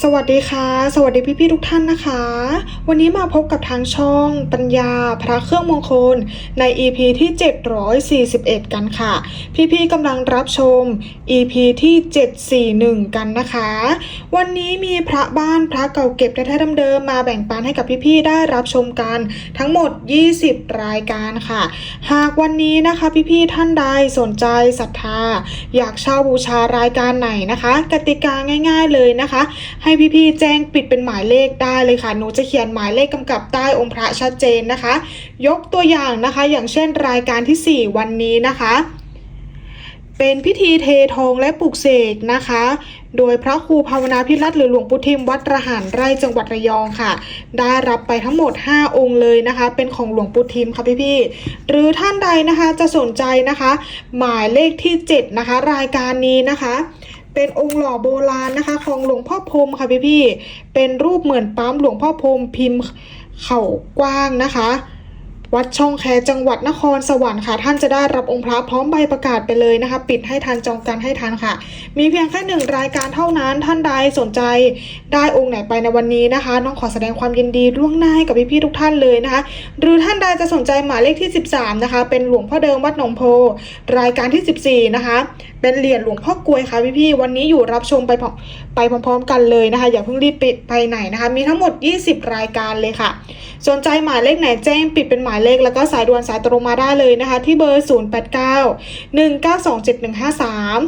สวัสดีค่ะ สวัสดีพี่ๆทุกท่านนะคะ วันนี้มาพบกับทางช่องปัญญาพระเครื่องมงคลใน EP ที่ 741 กันค่ะ พี่ๆกำลังรับชม EP ที่ 741 กันนะคะ วันนี้มีพระบ้านพระเก่าเก็บแท้ๆเดิมๆมาแบ่งปันให้กับพี่ๆได้รับชมกัน ทั้งหมด 20 รายการค่ะ หากวันนี้นะคะพี่ๆท่านใดสนใจศรัทธา อยากเช่าบูชารายการไหนนะคะ กติกาง่าย ๆเลยนะคะให้พี่ๆแจ้งปิดเป็นหมายเลขได้เลยค่ะ หนูจะเขียนหมายเลขกำกับใต้องค์พระชัดเจนนะคะ ยกตัวอย่างนะคะ อย่างเช่นรายการทีสี่ 4 วันนี้นะคะ เป็นพิธีเททองและปลุกเสกนะคะ โดยพระครูภาวนาพิรัตหรือหลวงปู่ทิมวัดระหารไร่จังหวัดระยองค่ะ ได้รับไปทั้งหมด 5 องค์เลยนะคะ เป็นของหลวงปู่ทิมค่ะพี่ๆหรือท่านใดนะคะจะสนใจนะคะ หมายเลขที่ 7 นะคะ รายการนี้นะคะ เป็นองค์หล่อโบราณนะคะ ของหลวงพ่อพรมค่ะพี่พี่เป็นรูปเหมือนปั๊มหลวงพ่อพรมพิมพ์เข่ากว้างนะคะ วัดช่องแคจังหวัดนครสวรรค์ค่ะ ท่านจะได้รับองค์พระพร้อมใบประกาศไปเลยนะคะ ปิดให้ทันจองกันให้ทันค่ะ มีเพียงแค่หนึ่งรายการเท่านั้นท่านใดสนใจได้องค์ไหนไปในวันนี้นะคะน้องขอแสดงความยินดีล่วงหน้าให้กับพี่ๆทุกท่านเลยนะคะ หรือท่านใดจะสนใจหมายเลขที่ 13 นะคะ เป็นหลวงพ่อเดิมวัดหนองโพ รายการที่ 14 นะคะ เป็นเหรียญหลวงพ่อกลวยค่ะพี่ๆวันนี้อยู่รับชมไปพร้อมไปพร้อมๆ กันเลยนะคะ อย่าเพิ่งรีบปิดไปไหนนะคะ มีทั้งหมด 20 รายการเลยค่ะ สนใจหมายเลขไหนแจ้งปิดเป็นหมายเลขแล้วก็สายด่วนสายตรงมาได้เลยนะคะ ที่เบอร์ 089 1927153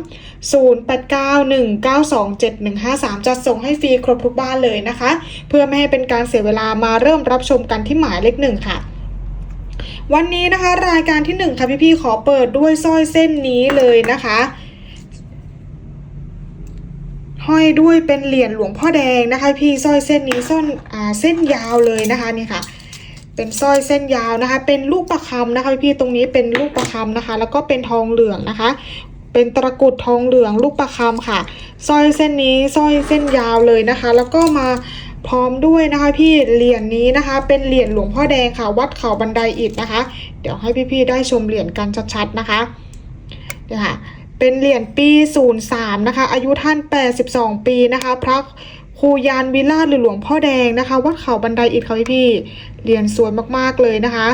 0891927153 จะส่งให้ฟรีครบทุกบ้านเลยนะคะ เพื่อไม่ให้เป็นการเสียเวลามาเริ่มรับชมกันที่หมายเลขหนึ่งค่ะวันนี้นะคะรายการที่หนึ่งค่ะพี่ๆขอเปิดด้วยสร้อยเส้นนี้เลยนะคะห้อยด้วยเป็นเหรียญหลวงพ่อแดงนะคะ พี่สร้อยเส้นนี้ส้นอ่าเส้นยาวเลยนะคะนี่ค่ะ เป็นสร้อยเส้นยาวนะคะ เป็นลูกประคำนะคะพี่ๆตรงนี้เป็นลูกประคำนะคะ แล้วก็เป็นทองเหลืองนะคะ เป็นตะกุดทองเหลืองลูกประคำค่ะสร้อยเส้นนี้สร้อยเส้นยาวเลยนะคะ แล้วก็มาพร้อมด้วยนะคะพี่เหรียญนี้นะคะ เป็นเหรียญหลวงพ่อแดงค่ะ วัดเขาบันไดอิฐนะคะ เดี๋ยวให้พี่ๆได้ชมเหรียญกันชัดๆนะคะเนี่ยค่ะเป็นเหรียญปี 03 นะคะ อายุท่าน 82 ปีนะคะ พระ ครูยานวิราหรือหลวงพ่อแดงนะคะ วัดเขาบันไดอิฐค่ะพี่พี่เหรียญสวยมากๆเลยนะคะ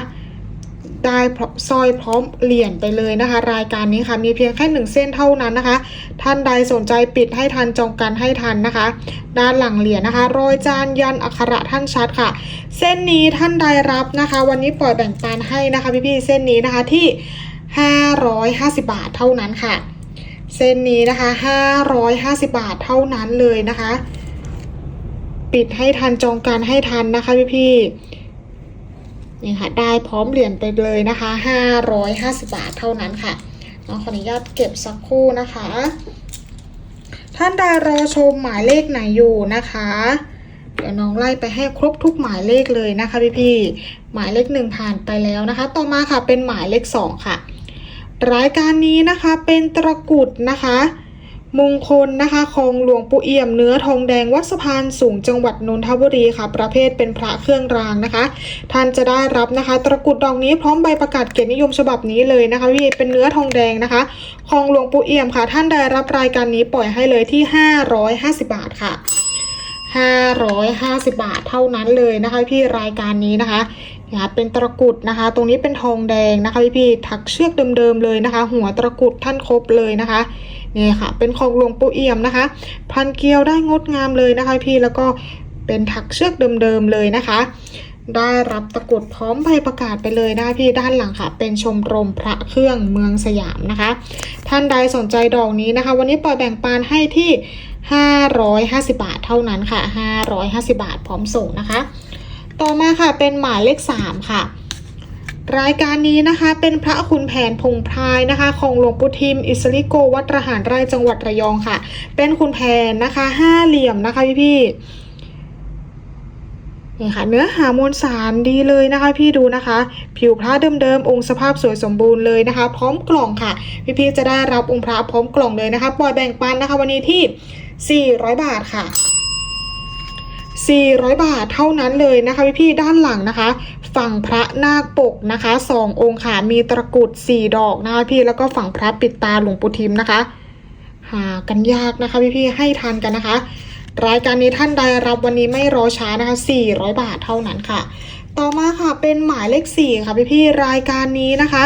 ได้พร้อมสร้อยพร้อมเหรียญไปเลยนะคะ รายการนี้ค่ะมีเพียงแค่หนึ่งเส้นเท่านั้นนะคะ ท่านใดสนใจปิดให้ทันจองกันให้ทันนะคะ ด้านหลังเหรียญนะคะ รอยจานยันอักขระท่านชัดค่ะ เส้นนี้ท่านใดรับนะคะ วันนี้ปล่อยแบ่งปันให้นะคะพี่ๆเส้นนี้นะคะที่ 550 บาทเท่านั้นค่ะ เส้นนี้นะคะ 550 บาทเท่านั้นเลยนะคะ ปิดให้ทันจองการให้ทันนะคะพี่ๆนี่ค่ะได้พร้อมเหรียญไปเลยนะคะ550บาทเท่านั้นค่ะน้องขออนุญาตเก็บสักครู่นะคะ ท่านใดรอชมหมายเลขไหนอยู่นะคะ เดี๋ยวน้องไล่ไปให้ครบทุกหมายเลขเลยนะคะพี่ๆหมายเลขหนึ่งผ่านไปแล้วนะคะ ต่อมาค่ะเป็นหมายเลขสองค่ะ รายการนี้นะคะเป็นตะกุดนะคะ มงคลนะคะของหลวงปู่เอี่ยมเนื้อทองแดงวัดสะพานสูงจังหวัดนนทบุรีค่ะ ประเภทเป็นพระเครื่องรางนะคะ ท่านจะได้รับนะคะตะกรุดดอกนี้พร้อมใบประกาศเกียรตินิยมฉบับนี้เลยนะคะพี่เป็นเนื้อทองแดงนะคะ ของหลวงปู่เอี่ยมค่ะ ท่านได้รับรายการนี้ปล่อยให้เลยที่ 550 บาทค่ะ 550 บาทเท่านั้นเลยนะคะ พี่รายการนี้นะคะนะเป็นตะกรุดนะคะ ตรงนี้เป็นทองแดงนะคะพี่พี่ถักเชือกเดิมๆเลยนะคะ หัวตะกรุดท่านครบเลยนะคะ นี่ค่ะ เป็นของหลวงปู่เอี่ยมนะคะ พันเกลียวได้งดงามเลยนะคะพี่แล้วก็เป็นถักเชือกเดิมๆเลยนะคะ ได้รับตะกรุดพร้อมใบประกาศไปเลยนะคะพี่ด้านหลังค่ะ เป็นชมรมพระเครื่องเมืองสยามนะคะ ท่านใดสนใจดอกนี้นะคะ วันนี้ปล่อยแบ่งปันให้ที่ 550 บาทเท่านั้นค่ะ 550 บาทพร้อมส่งนะคะ ต่อมาค่ะเป็นหมายเลข 3 ค่ะ รายการนี้นะคะเป็นพระคุณแผนพงพรายนะคะ ของหลวงปู่ทิม อิสริโกวัดระหารไร่จังหวัดระยองค่ะ เป็นคุณแผนนะคะห้าเหลี่ยมนะคะพี่พี่นี่ค่ะเนื้อหามวลสารดีเลยนะคะ พี่ดูนะคะ ผิวพระเดิมๆองค์สภาพสวยสมบูรณ์เลยนะคะ พร้อมกล่องค่ะ พี่ๆจะได้รับองค์พระพร้อมกล่องเลยนะคะปล่อยแบ่งปันนะคะ วันนี้ที่ 400 บาทค่ะ 400 บาทเท่านั้นเลยนะคะพี่พี่ๆด้านหลังนะคะ ฝั่งพระนาคปกนะคะสององค์ค่ะมีตะกรุด4ดอกนะคะพี่แล้วก็ฝั่งพระปิดตาหลวงปู่ทิมนะคะ หากันยากนะคะพี่พี่ให้ทันกันนะคะ รายการนี้ท่านใดรับวันนี้ไม่รอช้านะคะ 400 บาทเท่านั้นค่ะ ต่อมาค่ะเป็นหมายเลข4ค่ะพี่พี่รายการนี้นะคะ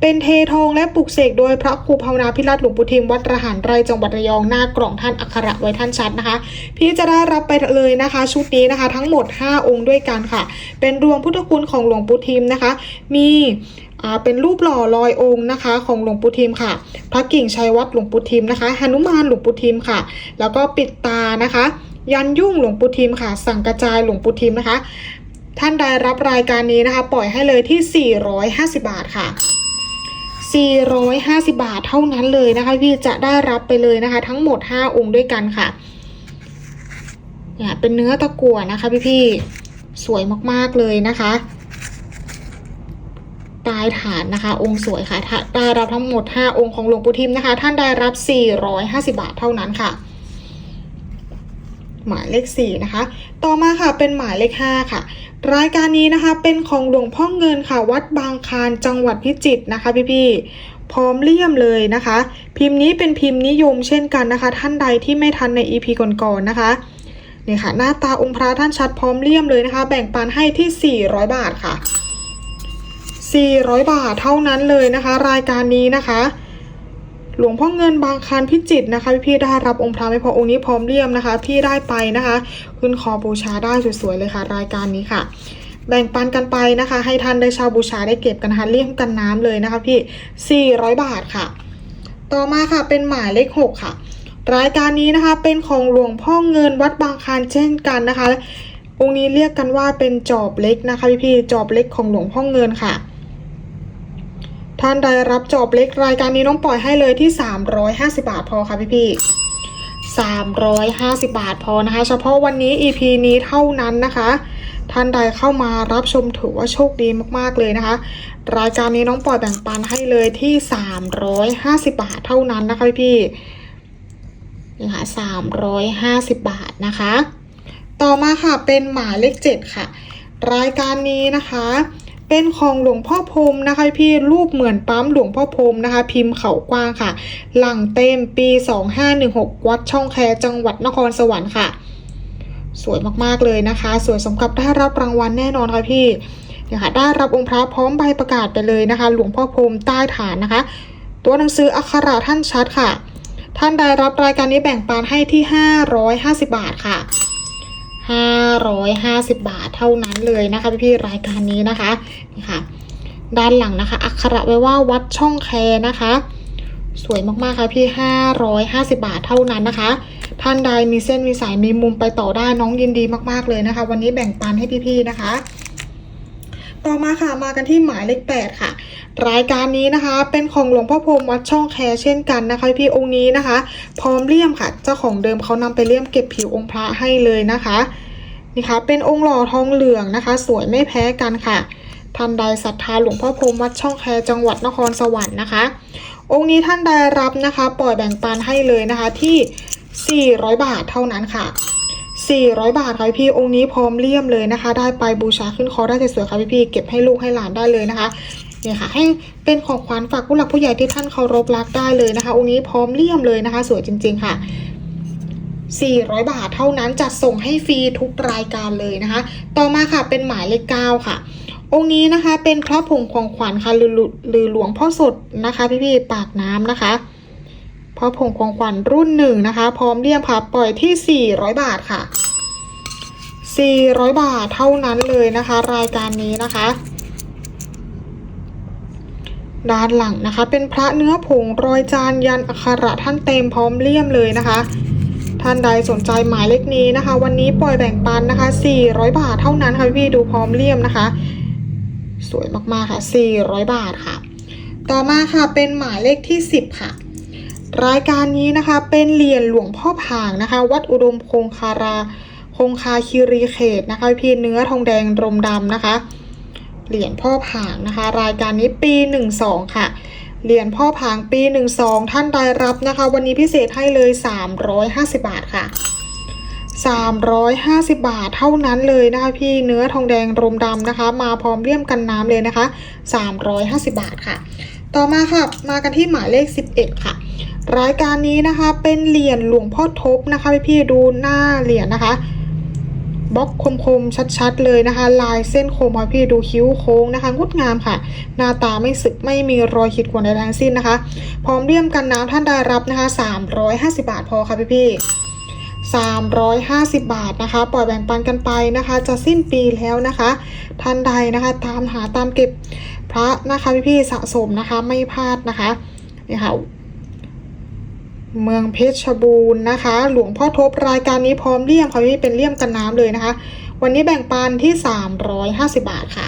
เป็นเททองและปลุกเสกโดยพระครูภาวนาพิรัตหลวงปู่ทิมวัดระหารไรจังหวัดระยองหน้ากล่องท่านอักขระไว้ท่านชัดนะคะ พี่จะได้รับไปเลยนะคะ ชุดนี้นะคะ ทั้งหมด 5 องค์ด้วยกันค่ะ เป็นรวมพุทธคุณของหลวงปู่ทิมนะคะ มีอ่าเป็นรูปหล่อลอยองค์นะคะ ของหลวงปู่ทิมค่ะ พระกิ่งชัยวัดหลวงปู่ทิมนะคะหนุมานหลวงปู่ทิมค่ะ แล้วก็ปิดตานะคะ ยันยุ่งหลวงปู่ทิมค่ะ สั่งกระจายหลวงปู่ทิมนะคะ ท่านใดรับรายการนี้นะคะ ปล่อยให้เลยที่ 450 บาทค่ะ 450 บาทเท่านั้นเลยนะคะพี่จะได้รับไปเลยนะคะ ทั้งหมด 5 องค์ด้วยกันค่ะเนี่ยเป็นเนื้อตะกั่วนะคะพี่พี่ๆสวยมากๆเลยนะคะตายฐานนะคะ องค์สวยค่ะถ้าได้รับทั้งหมด 5 องค์ของหลวงปู่ทิมนะคะ ท่านได้รับ 450 บาทเท่านั้นค่ะ หมายเลข 4 นะคะ ต่อมาค่ะเป็นหมายเลข 5 ค่ะ รายการนี้นะคะเป็นของหลวงพ่อเงินค่ะ วัดบางคานจังหวัดพิจิตรนะคะพี่ๆพร้อมเลี่ยมเลยนะคะ พิมพ์นี้เป็นพิมพ์นิยมเช่นกันนะคะ ท่านใดที่ไม่ทันใน EP ก่อนๆนะคะนี่ค่ะหน้าตาองค์พระท่านชัดพร้อมเลี่ยมเลยนะคะ แบ่งปันให้ที่ 400 บาทค่ะ 400 บาทเท่านั้นเลยนะคะ รายการนี้นะคะ หลวงพ่อเงินบางคลานพิจิตนะคะพี่ๆได้รับองค์พระไม่พอองค์นี้พร้อมเลี่ยมนะคะ พี่ได้ไปนะคะขึ้นคอบูชาได้สวยๆเลยค่ะ รายการนี้ค่ะ แบ่งปันกันไปนะคะ ให้ท่านได้ช่าบูชาได้เก็บกันนะเลี่ยมกันน้ำเลยนะคะพี่ 400 บาทค่ะ ต่อมาค่ะเป็นหมายเลข 6 ค่ะ รายการนี้นะคะเป็นของหลวงพ่อเงินวัดบางคานเช่นกันนะคะองค์นี้เรียกกันว่าเป็นจอบเล็กนะคะพี่ๆจอบเล็กของหลวงพ่อเงินค่ะ ท่านใดรับจอบเล็กรายการนี้น้องปล่อยให้เลยที่ 350 บาทพอค่ะพี่พี่350 บาทพอนะคะ เฉพาะวันนี้ EP นี้เท่านั้นนะคะ ท่านใดเข้ามารับชมถือว่าโชคดีมากๆเลยนะคะ รายการนี้น้องปล่อยแบ่งปันให้เลยที่ 350 บาทเท่านั้นนะคะพี่พี่นี่ค่ะ350 บาทนะคะ ต่อมาค่ะเป็นหมายเลข 7 ค่ะ รายการนี้นะคะ เป็นของหลวงพ่อพรมนะคะพี่รูปเหมือนปั๊มหลวงพ่อพรมนะคะ พิมพ์เขากว้างค่ะ หลังเต็มปี 2516 วัดช่องแคจังหวัดนครสวรรค์ค่ะ สวยมากๆเลยนะคะ สวยสมกับได้รับรางวัลแน่นอนค่ะพี่เนี่ยค่ะได้รับองค์พระพร้อมใบประกาศไปเลยนะคะ หลวงพ่อพรมใต้ฐานนะคะ ตัวหนังสืออักขระท่านชัดค่ะ ท่านใดรับรายการนี้แบ่งปันให้ที่ 550 บาทค่ะ 550 บาทเท่านั้นเลยนะคะพี่ๆรายการนี้นะคะนี่ค่ะ ด้านหลังนะคะ อักขระไว้ว่าวัดช่องแคนะคะ สวยมากๆค่ะพี่ 550 บาทเท่านั้นนะคะ ท่านใดมีเส้นมีสายมีมุมไปต่อได้น้องยินดีมากๆเลยนะคะ วันนี้แบ่งปันให้พี่ๆนะคะ ต่อมาค่ะมากันที่หมายเลข8ค่ะ รายการนี้นะคะ เป็นของหลวงพ่อพรมวัดช่องแคเช่นกันนะคะ พี่องค์นี้นะคะ พร้อมเลี่ยมค่ะ เจ้าของเดิมเขานำไปเลี่ยมเก็บผิวองค์พระให้เลยนะคะนี่ค่ะเป็นองค์หล่อทองเหลืองนะคะ สวยไม่แพ้กันค่ะท่านใดศรัทธาหลวงพ่อพรมวัดช่องแคจังหวัดนครสวรรค์นะคะ องค์นี้ท่านใดรับนะคะ ปล่อยแบ่งปันให้เลยนะคะที่ 400 บาทเท่านั้นค่ะ 400 บาทค่ะพี่องค์นี้พร้อมเลี่ยมเลยนะคะ ได้ไปบูชาขึ้นคอได้สวยๆค่ะพี่พี่เก็บให้ลูกให้หลานได้เลยนะคะเนี่ยค่ะให้เป็นของขวัญฝากผู้หลักผู้ใหญ่ที่ท่านเคารพรักได้เลยนะคะ องค์นี้พร้อมเลี่ยมเลยนะคะ สวยจริง ๆค่ะ 400 บาทเท่านั้นจัดส่งให้ฟรีทุกรายการเลยนะคะ ต่อมาค่ะเป็นหมายเลข9ค่ะ องค์นี้นะคะเป็นพระผงของขวัญค่ะหรือหลวงพ่อสดนะคะ พี่ๆปากน้ำนะคะ พระผงของขวัญรุ่นหนึ่งนะคะ พร้อมเรียมค่ะ ปล่อยที่ 400 บาทค่ะ 400 บาทเท่านั้นเลยนะคะ รายการนี้นะคะ ด้านหลังนะคะ เป็นพระเนื้อผงรอยจานยันอักขระท่านเต็มพร้อมเลี่ยมเลยนะคะ ท่านใดสนใจหมายเลขนี้นะคะ วันนี้ปล่อยแบ่งปันนะคะ 400 บาทเท่านั้นค่ะพี่ดูพร้อมเลี่ยมนะคะ สวยมากๆค่ะ 400 บาทค่ะ ต่อมาค่ะเป็นหมายเลขที่ 10 ค่ะ รายการนี้นะคะเป็นเหรียญหลวงพ่อผางนะคะ วัดอุดมคงคาราคงคาคีรีเขตนะคะพี่เนื้อทองแดงรมดำนะคะ เหรียญพ่อผางนะคะ รายการนี้ปี 12 ค่ะเหรียญพ่อผางปี 12 ท่านใดรับนะคะ วันนี้พิเศษให้เลย 350 บาทค่ะ 350 บาทเท่านั้นเลยนะคะพี่เนื้อทองแดงรมดำนะคะ มาพร้อมเลี่ยมกันน้ำเลยนะคะ 350 บาทค่ะ ต่อมาค่ะมากันที่หมายเลข 11 ค่ะ รายการนี้นะคะ เป็นเหรียญหลวงพ่อทบนะคะพี่ๆดูหน้าเหรียญนะคะบล็อกคมๆชัดๆเลยนะคะ ลายเส้นคมค่ะพี่ดูคิ้วโค้งนะคะ งดงามค่ะ หน้าตาไม่สึกไม่มีรอยขีดข่วนใดๆทั้งสิ้นนะคะ พร้อมเลี่ยมกันน้ำท่านได้รับนะคะ 350 บาทพอค่ะพี่ๆ350 บาทนะคะ ปล่อยแบ่งปันกันไปนะคะ จะสิ้นปีแล้วนะคะ ท่านใดนะคะตามหาตามเก็บพระนะคะพี่ๆสะสมนะคะไม่พลาดนะคะนี่ค่ะ เมืองเพชรบูรณ์นะคะ หลวงพ่อทบรายการนี้พร้อมเลี่ยมค่ะพี่เป็นเลี่ยมกันน้ำเลยนะคะ วันนี้แบ่งปันที่ 350 บาทค่ะ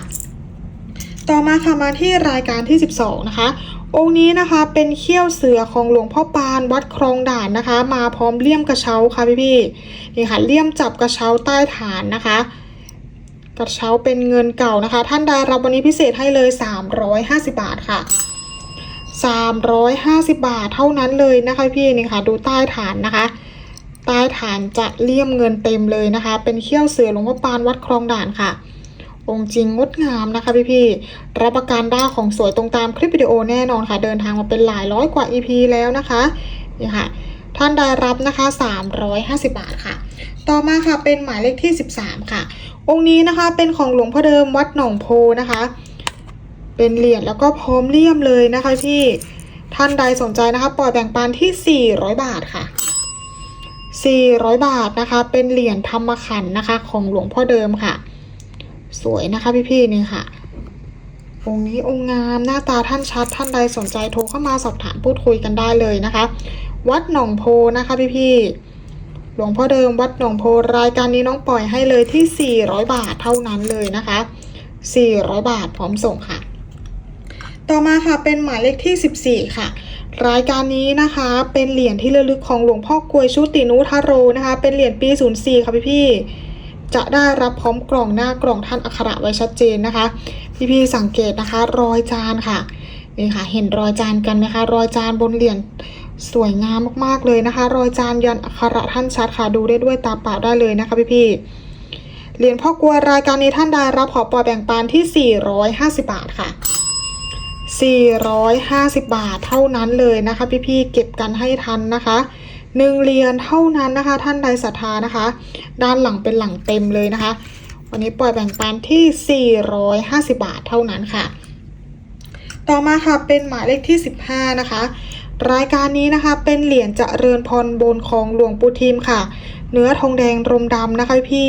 ต่อมาค่ะมาที่รายการที่ 12 นะคะ องค์นี้นะคะเป็นเขี้ยวเสือของหลวงพ่อปานวัดคลองด่านนะคะ มาพร้อมเลี่ยมกระเช้าค่ะพี่พี่ๆนี่ค่ะเลี่ยมจับกระเช้าใต้ฐานนะคะกระเช้าเป็นเงินเก่านะคะ ท่านได้รับวันนี้พิเศษให้เลย 350 บาทค่ะ 350 บาทเท่านั้นเลยนะคะพี่นี่ค่ะ ดูใต้ฐานนะคะ ใต้ฐานจะเลี่ยมเงินเต็มเลยนะคะ เป็นเขี้ยวเสือหลวงพ่อปานวัดคลองด่านค่ะ องค์จริงงดงามนะคะพี่พี่รับประกันได้ของสวยตรงตามคลิปวิดีโอแน่นอนค่ะ เดินทางมาเป็นหลายร้อยกว่า EP แล้วนะคะนี่ค่ะท่านได้รับนะคะ 350 บาทค่ะ ต่อมาค่ะเป็นหมายเลขที่ 13 ค่ะ องค์นี้นะคะเป็นของหลวงพ่อเดิมวัดหนองโพนะคะ เป็นเหรียญแล้วก็พร้อมเลี่ยมเลยนะคะพี่ท่านใดสนใจนะคะปล่อยแบ่งปันที่ 400 บาทค่ะ 400 บาทนะคะ เป็นเหรียญธรรมขันนะคะ ของหลวงพ่อเดิมค่ะ สวยนะคะพี่ๆนี่ค่ะองค์นี้องค์งามหน้าตาท่านชัด ท่านใดสนใจโทรเข้ามาสอบถามพูดคุยกันได้เลยนะคะ วัดหนองโพนะคะพี่ๆหลวงพ่อเดิมวัดหนองโพรายการนี้น้องปล่อยให้เลยที่ 400 บาทเท่านั้นเลยนะคะ 400 บาทพร้อมส่งค่ะ ต่อมาค่ะเป็นหมายเลขที่ 14 ค่ะ รายการนี้นะคะเป็นเหรียญที่ระลึกของหลวงพ่อกวยชุตินุทาโรนะคะ เป็นเหรียญปี 04 ค่ะพี่ๆจะได้รับพร้อมกล่องหน้ากล่องท่านอักขระไว้ชัดเจนนะคะ พี่ๆสังเกตนะคะ รอยจานค่ะนี่ค่ะเห็นรอยจานกันไหมคะ รอยจานบนเหรียญสวยงามมากๆเลยนะคะ รอยจานยันอักขระท่านชัดค่ะดูได้ด้วยตาเปล่าได้เลยนะคะพี่ๆเหรียญพ่อกลัวรายการนี้ท่านได้รับขอปล่อยแบ่งปันที่ 450 บาทค่ะ 450 บาทเท่านั้นเลยนะคะ พี่ๆเก็บกันให้ทันนะคะหนึ่งเหรียญเท่านั้นนะคะ ท่านใดศรัทธานะคะ ด้านหลังเป็นหลังเต็มเลยนะคะ วันนี้ปล่อยแบ่งปันที่ 450 บาทเท่านั้นค่ะ ต่อมาค่ะเป็นหมายเลขที่ 15 นะคะ รายการนี้นะคะเป็นเหรียญเจริญพรบนของหลวงปู่ทิมค่ะ เนื้อทองแดงรมดำนะคะพี่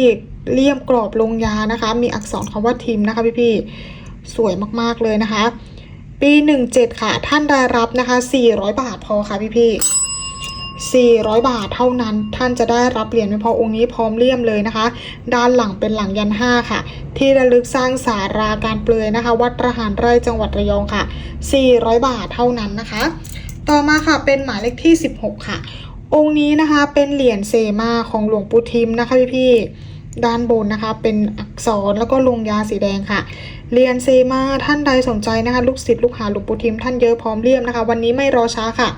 เลี่ยมกรอบลงยานะคะ มีอักษรคำว่าทิมนะคะพี่ๆสวยมากๆเลยนะคะ ปี 17 ค่ะ ท่านได้รับนะคะ 400 บาทพอค่ะพี่ๆ400 บาทเท่านั้นท่านจะได้รับเหรียญไม่พอองค์นี้พร้อมเลี่ยมเลยนะคะ ด้านหลังเป็นหลังยันห้าค่ะ ที่ระลึกสร้างสาราการเปลือยนะคะ วัดระหารไร่จังหวัดระยองค่ะ 400 บาทเท่านั้นนะคะ ต่อมาค่ะเป็นหมายเลขที่ 16 ค่ะ องค์นี้นะคะเป็นเหรียญเซมาของหลวงปู่ทิมนะคะพี่ๆด้านบนนะคะเป็น สอักษรแล้วก็ลงยาสีแดงค่ะ เรียนเซมาท่านใดสนใจนะคะ ลูกศิษย์ลูกหาหลวงปู่ทิมท่านเยอะพร้อมเลี่ยมนะคะ วันนี้ไม่รอช้าค่ะ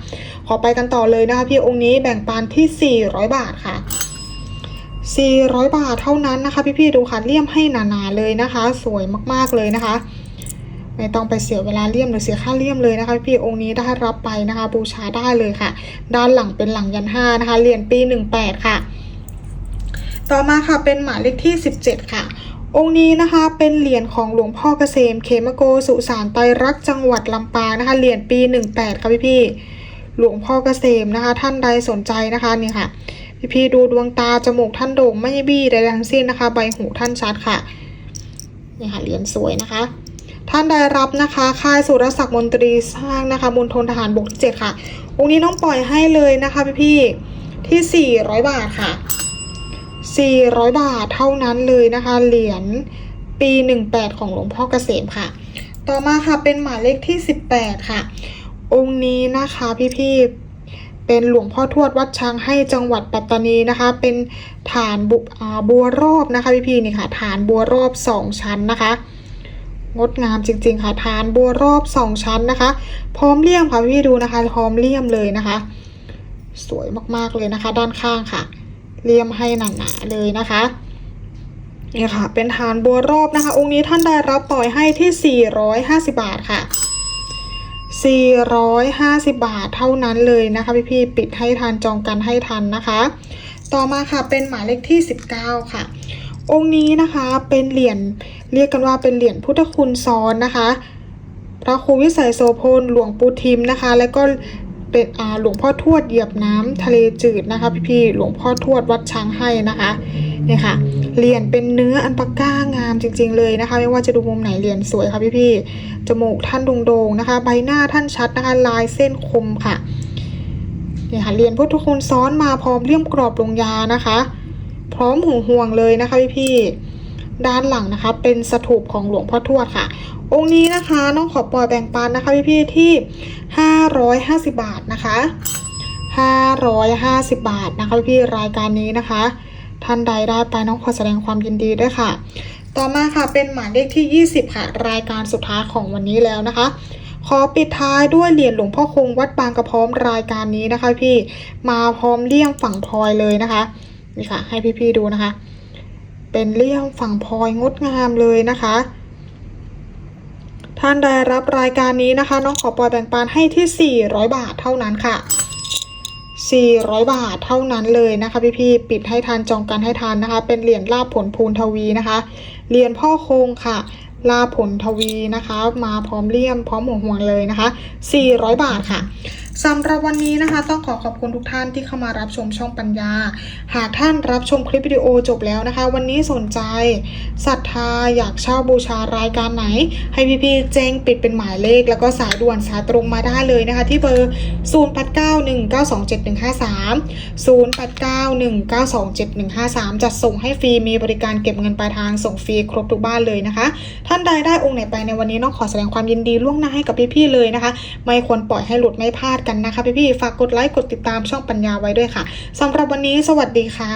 ขอไปกันต่อเลยนะคะ พี่องค์นี้แบ่งปันที่ 400 บาทค่ะ 400 บาทเท่านั้นนะคะ พี่ๆดูค่ะเลี่ยมให้หนาๆเลยนะคะ สวยมากๆเลยนะคะไม่ต้องไปเสียเวลาเลี่ยมหรือเสียค่าเลี่ยมเลยนะคะพี่องค์นี้ได้รับไปนะคะ บูชาได้เลยค่ะ ด้านหลังเป็นหลังยันห้านะคะ เรียญปี 18 ค่ะ ต่อมาค่ะเป็นหมายเลขที่ 17 ค่ะ องค์นี้นะคะเป็นเหรียญของหลวงพ่อเกษมเขมโกสุสานไตรรักจังหวัดลำปางนะคะเหรียญปี 18 ค่ะพี่ๆหลวงพ่อเกษมนะคะ ท่านใดสนใจนะคะนี่ค่ะ พี่ๆดูดวงตาจมูกท่านโด่งไม่บี้ใดๆทั้งสิ้นนะคะ ใบหูท่านชัดค่ะนี่ค่ะเหรียญสวยนะคะท่านได้รับนะคะค่ายสุรศักดิ์มนตรีสร้างนะคะมณฑลทหารบกที่7ค่ะ องค์นี้น้องปล่อยให้เลยนะคะพี่ๆที่ 400 บาทค่ะ 400 บาทเท่านั้นเลยนะคะ เหรียญปี 18 ของหลวงพ่อเกษมค่ะ ต่อมาค่ะเป็นหมายเลขที่ 18 ค่ะ องค์นี้นะคะพี่ๆเป็นหลวงพ่อทวดวัดช้างให้จังหวัดปัตตานีนะคะ เป็นฐานบบัวรอบนะคะพี่ๆนี่ค่ะฐานบัวรอบสองชั้นนะคะงดงามจริง ๆ ค่ะฐานบัวรอบสองชั้นนะคะ พร้อมเลี่ยมค่ะพี่ดูนะคะ พร้อมเลี่ยมเลยนะคะ สวยมากๆเลยนะคะ ด้านข้างค่ะ เลี่ยมให้หนาๆเลยนะคะนี่ค่ะ เป็นฐานบัวรอบนะคะ องค์นี้ท่านได้รับปล่อยให้ที่ 450 บาทค่ะ 450 บาทเท่านั้นเลยนะคะพี่พี่ๆปิดให้ทันจองกันให้ทันนะคะ ต่อมาค่ะเป็นหมายเลขที่ 19 ค่ะ องค์นี้นะคะเป็นเหรียญเรียกกันว่าเป็นเหรียญพุทธคุณซ้อนนะคะ พระครูวิสัยโสพลหลวงปู่ทิมนะคะ แล้วก็ เป็นอาหลวงพ่อทวดเหยียบน้ำทะเลจืดนะคะพี่พี่ๆหลวงพ่อทวดวัดช้างให้นะคะเนี่ยค่ะเหรียญเป็นเนื้ออันปาก้างามจริง ๆ เลยนะคะ ไม่ว่าจะดูมุมไหนเหรียญสวยค่ะพี่พี่ๆจมูกท่านโด่งๆนะคะ ใบหน้าท่านชัดนะคะ ลายเส้นคมค่ะเนี่ยค่ะเหรียญพุทธคุณซ้อนมาพร้อมเลี่ยมกรอบลงยานะคะ พร้อมหูห่วงเลยนะคะพี่พี่ๆ ด้านหลังนะคะ เป็นสถูปของหลวงพ่อทวดค่ะ องค์นี้นะคะน้องขอปล่อยแบ่งปันนะคะพี่พี่ๆที่ 550 บาทนะคะ 550 บาทนะคะพี่รายการนี้นะคะ ท่านใดได้ไปน้องขอแสดงความยินดีด้วยค่ะ ต่อมาค่ะเป็นหมายเลขที่ 20 ค่ะ รายการสุดท้ายของวันนี้แล้วนะคะขอปิดท้ายด้วยเหรียญหลวงพ่อคงวัดบางกระพร้อมรายการนี้นะคะพี่มาพร้อมเลี่ยมฝั่งพลอยเลยนะคะนี่ค่ะให้พี่ๆดูนะคะ เป็นเลี่ยมฝั่งพลอยงดงามเลยนะคะ ท่านได้รับรายการนี้นะคะ น้องขอปล่อยแบ่งปันให้ที่ 400 บาทเท่านั้นค่ะ 400 บาทเท่านั้นเลยนะคะพี่ๆปิดให้ทันจองกันให้ทันนะคะ เป็นเหรียญลาบผลพูนทวีนะคะ เหรียญพ่อโคงค่ะลาบผลทวีนะคะ มาพร้อมเลี่ยมพร้อมหัวห่วงเลยนะคะ 400 บาทค่ะ สำหรับวันนี้นะคะ ต้องขอขอบคุณทุกท่านที่เข้ามารับชมช่องปัญญา หากท่านรับชมคลิปวิดีโอจบแล้วนะคะ วันนี้สนใจศรัทธาอยากเช่าบูชารายการไหน ให้พี่ๆแจ้งปิดเป็นหมายเลข แล้วก็สายด่วนสายตรงมาได้เลยนะคะ ที่เบอร์ 0891927153 0891927153 จัดส่งให้ฟรีมีบริการเก็บเงินปลายทางส่งฟรีครบทุกบ้านเลยนะคะ ท่านใดได้องค์ไหนไปในวันนี้น้องขอแสดงความยินดีล่วงหน้าให้กับพี่ๆเลยนะคะ ไม่ควรปล่อยให้หลุดไม่พลาดกันนะคะพี่ๆฝากกดไลค์กดติดตามช่องปัญญาไว้ด้วยค่ะสำหรับวันนี้สวัสดีค่ะ